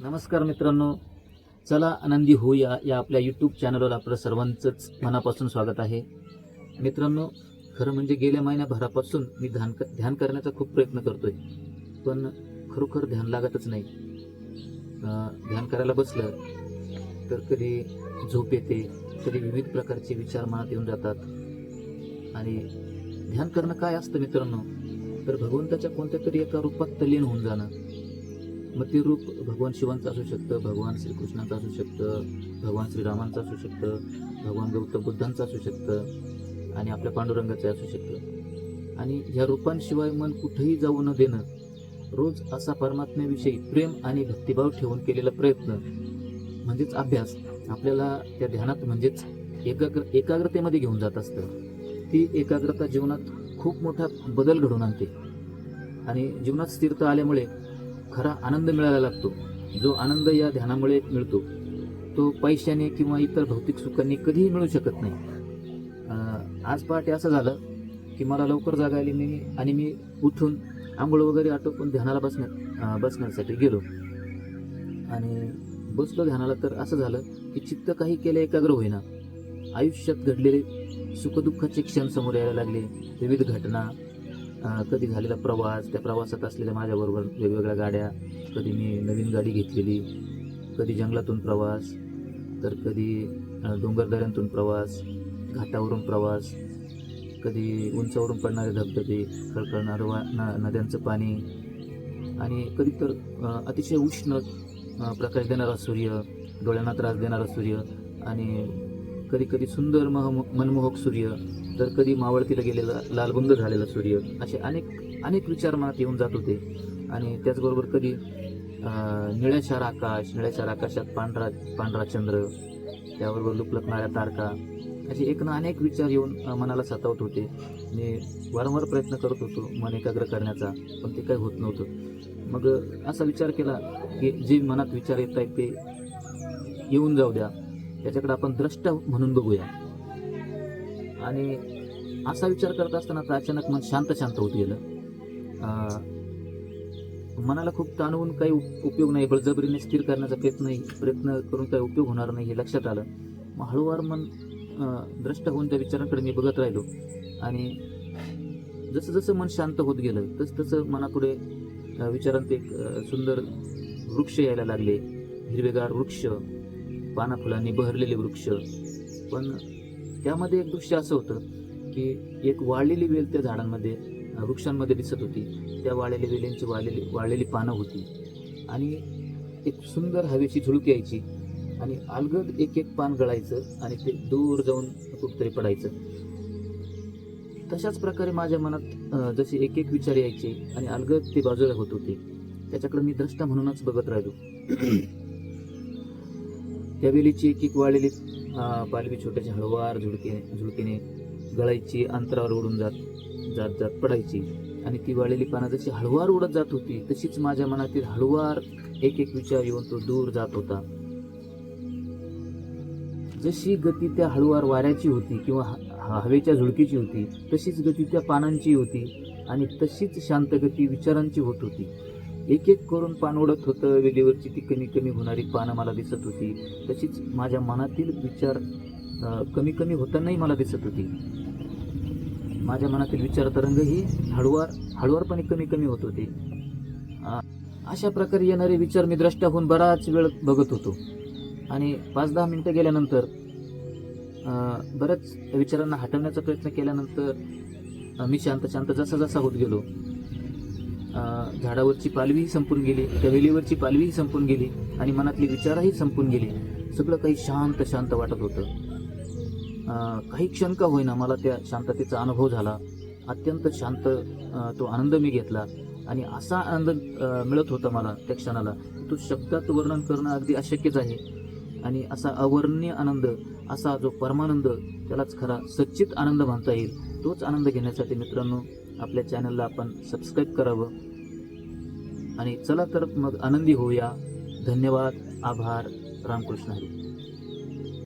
नमस्कार मित्रांनो. चला आनंदी होऊया या आपल्या यूट्यूब चॅनलवर आपलं सर्वांचंच मनापासून स्वागत आहे. मित्रांनो खरं म्हणजे गेल्या महिन्याभरापासून मी ध्यान ध्यान करण्याचा खूप प्रयत्न करतोय. पण खरोखर ध्यान लागतच नाही. ध्यान करायला बसलं तर कधी झोप येते कधी विविध प्रकारचे विचार मनात येऊन जातात. आणि ध्यान करणं काय असतं मित्रांनो? तर भगवंताच्या कोणत्या तरी एका रूपात तल्लीन होऊन जाणं. मग ते रूप भगवान शिवांचं असू शकतं भगवान श्रीकृष्णाचं असू शकतं भगवान श्रीरामांचं असू शकतं भगवान गौतम बुद्धांचं असू शकतं आणि आपल्या पांडुरंगाचं असू शकतं. आणि ह्या रूपांशिवाय मन कुठेही जाऊ न देणं रोज असा परमात्म्याविषयी प्रेम आणि भक्तिभाव ठेवून केलेला प्रयत्न म्हणजेच अभ्यास आपल्याला त्या ध्यानात म्हणजेच एकाग्र एकाग्रतेमध्ये घेऊन जात असतं. ती एकाग्रता जीवनात खूप मोठा बदल घडून आणते. आणि जीवनात स्थिरता आल्यामुळे खरा आनंद मिळायला लागतो. जो आनंद या ध्यानामुळे मिळतो. तो पैशाने किंवा इतर भौतिक सुखांनी कधीही मिळू शकत नाही. आज पहाटे असं झालं की मला लवकर जागा आली मी आणि मी उठून आंघोळ वगैरे आटोपून ध्यानाला बसण्या बसण्यासाठी गेलो. आणि बसलो ध्यानाला तर असं झालं की चित्त काही केलं एकाग्र होईना. आयुष्यात घडलेले सुखदुःखाचे क्षण समोर यायला लागले. विविध घटना कधी झालेला प्रवास त्या प्रवासात असलेल्या माझ्याबरोबर वेगवेगळ्या गाड्या कधी मी नवीन गाडी घेतलेली कधी जंगलातून प्रवास तर कधी डोंगरदऱ्यांतून प्रवास घाटावरून प्रवास कधी उंचावरून पडणारे धबधबे खळखळणारं वा न नद्यांचं पाणी आणि कधी तर अतिशय उष्ण प्रकाश देणारा सूर्य डोळ्यांना त्रास देणारा सूर्य आणि कधी कधी सुंदर मह मनमोहक सूर्य तर कधी मावळतीला गेलेला लालबुंद झालेला सूर्य असे अनेक अनेक विचार मनात येऊन जात होते. आणि त्याचबरोबर कधी निळ्याशार आकाश निळ्याशार आकाशात पांढरा पांढरा चंद्र त्याबरोबर लुकलकणाऱ्या तारका असे एक ना अनेक विचार येऊन मनाला सतावत होते. मी वारंवार प्रयत्न करत होतो मन एकाग्र करण्याचा पण ते काही होत नव्हतं. मग असा विचार केला की जे मनात विचार येत आहेत ते येऊन जाऊ द्या. त्याच्याकडे आपण द्रष्ट म्हणून बघूया. आणि असा विचार करत असताना तर अचानक मन शांत शांत होत गेलं. मनाला खूप ताणवून काही उप- उपयोग नाही बळजबरीने स्थिर करण्याचा प्रयत्न प्रयत्न करून काही उपयोग होणार नाही हे लक्षात आलं. मग हळूवार मन द्रष्ट होऊन त्या विचारांकडे मी बघत राहिलो. आणि जसं जसं मन शांत होत गेलं तसं तसं मनापुढे विचारांत एक सुंदर वृक्ष यायला लागले. हिरवेगार वृक्ष पाना फुलांनी बहरलेले वृक्ष. पण त्यामध्ये एक दृश्य असं होतं की एक वाळलेली वेल त्या झाडांमध्ये वृक्षांमध्ये दिसत होती. त्या वाळलेल्या वेलींची वाळलेली वाळलेली पानं होती. आणि एक सुंदर हवेची झुळूक यायची आणि अलगद एक एक पान गळायचं आणि ते दूर जाऊन कुठतरी पडायचं. तशाच प्रकारे माझ्या मनात जसे एक एक विचार यायचे आणि अलगद ते बाजूला होत होते. त्याच्याकडे मी द्रष्टा म्हणूनच बघत राहिलो. त्या वेलीची एक एक वाळलेली पालवी छोट्याच्या हळवार झुडके झुडकीने गळायची अंतरावर उडून जात जात जात पडायची. आणि ती वाळलेली पानं जशी हळवार उडत जात होती तशीच माझ्या मनातील हळवार एक एक विचार येऊन तो दूर जात होता. जशी गती त्या हळुवार वाऱ्याची होती किंवा ह- हवेच्या झुळकीची होती तशीच गती त्या पानांची होती आणि तशीच शांत गती विचारांची होत होती. एक एक करून पान उडत होतं. वेलीवरची ती कमी कमी होणारी पानं मला दिसत होती. तशीच माझ्या मनातील विचार कमी कमी होतानाही मला दिसत होती. माझ्या मनातील विचार तरंग ही हळूवारपणे कमी कमी होत होते. अशा प्रकारे येणारे विचार मी द्रष्टा होऊन बराच वेळ बघत होतो. आणि पाच दहा मिनटं गेल्यानंतर बऱ्याच विचारांना हटवण्याचा प्रयत्न केल्यानंतर मी शांत शांत जसा जसा होत गेलो. झाडावरची पालवीही संपून गेली त्या वेलीवरची पालवीही संपून गेली आणि मनातली विचारही संपून गेले. सगळं काही शांत शांत वाटत होतं. काही क्षण का होईना मला त्या शांततेचा अनुभव झाला. अत्यंत शांत तो आनंद मी घेतला आणि असा आनंद मिळत होता मला त्या क्षणाला. तो शब्दात वर्णन करणं अगदी अशक्यच आहे. आणि असा अवर्णनीय आनंद असा जो परमानंद त्यालाच खरा सच्चित आनंद म्हणता येईल तोच आनंद घेण्यासाठी मित्रांनो आपल्या चॅनलला आपण सबस्क्राईब करावं. आणि चला तर मग आनंदी होऊया. धन्यवाद. आभार. रामकृष्ण हरी.